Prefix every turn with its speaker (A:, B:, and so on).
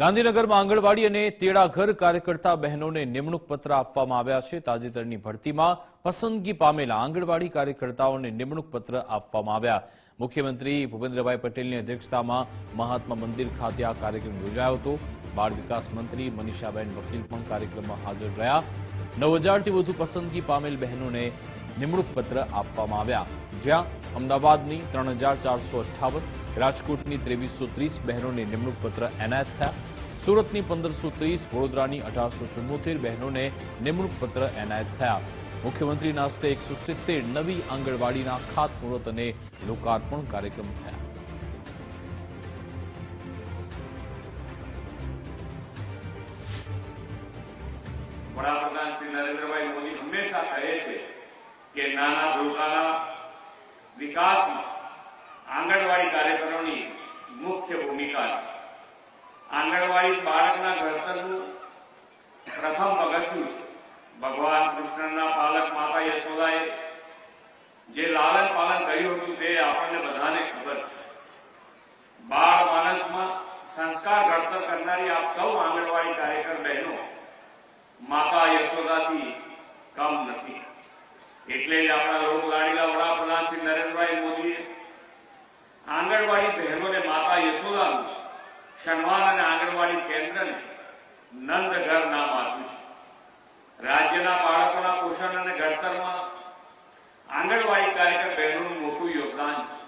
A: ગાંધીનગરમાં આંગણવાડી અને તેડાઘર કાર્યકર્તા બહેનોને નિમણૂક પત્ર આપવામાં આવ્યા છે. તાજેતરની ભરતીમાં પસંદગી પામેલા આંગણવાડી કાર્યકર્તાઓને નિમણૂક પત્ર આપવામાં આવ્યા. મુખ્યમંત્રી ભૂપેન્દ્રભાઈ પટેલની અધ્યક્ષતામાં મહાત્મા મંદિર ખાતે આ કાર્યક્રમ યોજાયો હતો. બાળ વિકાસ મંત્રી મનીષાબેન વકીલ પણ કાર્યક્રમમાં હાજર રહ્યા. નવ હજારથી વધુ પસંદગી પામેલ બહેનોને નિમણૂક પત્ર આપવામાં આવ્યા. જ્યાં અમદાવાદની ત્રણ હજાર ચારસો અઠ્ઠાવન રાજકોટની ત્રેવીસો ત્રીસ બહેનોને નિમણૂક પત્ર એનાયત થયા. સુરતની પંદરસો ત્રીસ, વડોદરાની અઢારસો ચુમ્મોતેર બહેનોને નિમણૂક પત્ર એનાયત થયા. મુખ્યમંત્રીના હસ્તે એકસો સિત્તેર નવી આંગણવાડીના ખાતમુહૂર્ત અને લોકાર્પણ કાર્યક્રમ થયા.
B: વડાપ્રધાન શ્રી નરેન્દ્રભાઈ મોદી હંમેશા કહે છે કે નાના ભૂલકાના વિકાસમાં આંગણવાડી કાર્યકરોની મુખ્ય ભૂમિકા છે. આંગણવાડી બાળકના ઘડતરનું પ્રથમ પગથિયું છે. ભગવાન કૃષ્ણના પાલક માતા યશોદાએ જે લાલન પાલન કર્યું હતું તે આપણને બધાને ખબર છે. બાળ માનસમાં સંસ્કાર ઘડતર કરનારી આપ સૌ આંગણવાડી કાર્યકર બહેનો માતા યશોદાથી કમ નથી. એટલે જ આપણા લોકલાડીલા વડાપ્રધાન શ્રી નરેન્દ્રભાઈ મોદીએ આંગણવાડી બહેનોને માતા યશોદાનું સન્માન અને આંગણવાડી કેન્દ્રને નંદઘર નામ આપ્યું છે. રાજ્યના બાળકોના પોષણ અને ઘડતરમાં આંગણવાડી કાર્યકર બહેનોનું મોટું યોગદાન છે.